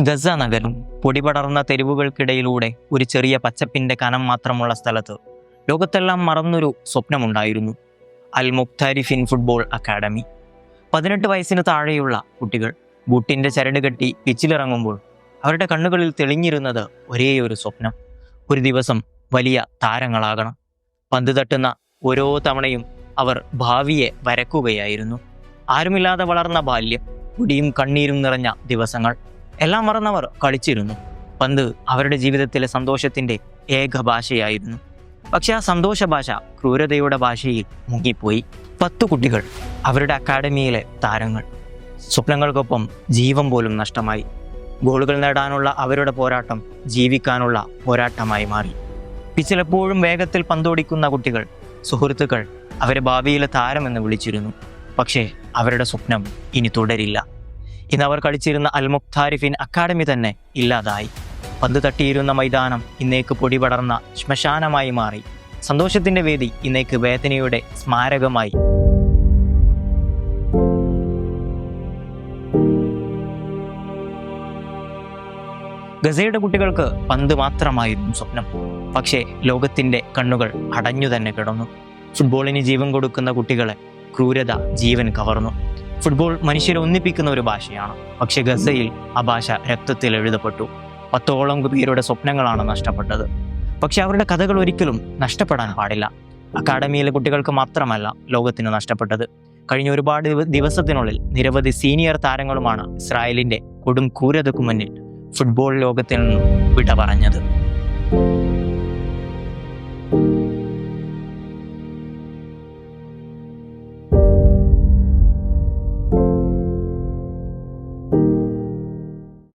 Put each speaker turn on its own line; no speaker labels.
Gaza നഗരം പൊടിപടർന്ന തെരുവുകൾക്കിടയിലൂടെ ഒരു ചെറിയ പച്ചപ്പിന്റെ കനം മാത്രമുള്ള സ്ഥലത്ത് ലോകത്തെല്ലാം മറന്നൊരു സ്വപ്നമുണ്ടായിരുന്നു. അൽ മുഖ്താരിഫിൻ ഫുട്ബോൾ അക്കാഡമി. പതിനെട്ട് വയസ്സിന് താഴെയുള്ള കുട്ടികൾ ബൂട്ടിന്റെ ചരട് കെട്ടി പിച്ചിലിറങ്ങുമ്പോൾ അവരുടെ കണ്ണുകളിൽ തെളിഞ്ഞിരുന്നത് ഒരേ ഒരു സ്വപ്നം. ഒരു ദിവസം വലിയ താരങ്ങളാകണം. പന്ത് തട്ടുന്ന ഓരോ തവണയും അവർ ഭാവിയെ വരക്കുകയായിരുന്നു. ആരുമില്ലാതെ വളർന്ന ബാല്യം കുടിയും കണ്ണീരും നിറഞ്ഞ ദിവസങ്ങൾ. എല്ലാം മറന്നവർ കളിച്ചിരുന്നു. പന്ത് അവരുടെ ജീവിതത്തിലെ സന്തോഷത്തിന്റെ ഏക ഭാഷയായിരുന്നു പക്ഷെ ആ സന്തോഷ ഭാഷ ക്രൂരതയുടെ ഭാഷയിൽ മുങ്ങിപ്പോയി. പത്തു കുട്ടികൾ അവരുടെ അക്കാഡമിയിലെ താരങ്ങൾ. സ്വപ്നങ്ങൾക്കൊപ്പം ജീവൻ പോലും നഷ്ടമായി. ഗോളുകൾ നേടാനുള്ള അവരുടെ പോരാട്ടം ജീവിക്കാനുള്ള പോരാട്ടമായി മാറി. പിച്ചിലെപ്പോഴും വേഗത്തിൽ പന്തോടിക്കുന്ന കുട്ടികൾ സുഹൃത്തുക്കൾ അവരെ ഭാവിയിലെ താരമെന്ന് വിളിച്ചിരുന്നു. പക്ഷേ അവരുടെ സ്വപ്നം ഇനി തുടരില്ല. ഇന്ന് അവർ കളിച്ചിരുന്ന അൽ മുഖ്താരിഫിൻ അക്കാഡമി തന്നെ ഇല്ലാതായി. പന്ത് തട്ടിയിരുന്ന മൈതാനം ഇന്നേക്ക് പൊടിപടർന്ന ശ്മശാനമായി മാറി. സന്തോഷത്തിന്റെ വേദി ഇന്നേക്ക് വേദനയുടെ സ്മാരകമായി. ഗസയുടെ കുട്ടികൾക്ക് പന്ത് മാത്രമായിരുന്നു സ്വപ്നം. പക്ഷേ ലോകത്തിന്റെ കണ്ണുകൾ അടഞ്ഞു തന്നെ കിടന്നു. ഫുട്ബോളിന് ജീവൻ കൊടുക്കുന്ന കുട്ടികളെ ക്രൂരത ജീവൻ കവർന്നു. ഫുട്ബോൾ മനുഷ്യരെ ഒന്നിപ്പിക്കുന്ന ഒരു ഭാഷയാണ്. പക്ഷെ ഗസയിൽ ആ ഭാഷ രക്തത്തിൽ എഴുതപ്പെട്ടു. പത്തോളം പേരുടെ സ്വപ്നങ്ങളാണ് നഷ്ടപ്പെട്ടത്. പക്ഷെ അവരുടെ കഥകൾ ഒരിക്കലും നഷ്ടപ്പെടാൻ പാടില്ല. അക്കാഡമിയിലെ കുട്ടികൾക്ക് മാത്രമല്ല ലോകത്തിന് നഷ്ടപ്പെട്ടത്. കഴിഞ്ഞ ഒരുപാട് ദിവസത്തിനുള്ളിൽ നിരവധി സീനിയർ താരങ്ങളുമാണ് ഇസ്രായേലിന്റെ കൊടും ക്രൂരതയ്ക്കു മുന്നിൽ ഫുട്ബോൾ ലോകത്തിൽ നിന്നും വിട പറഞ്ഞത്.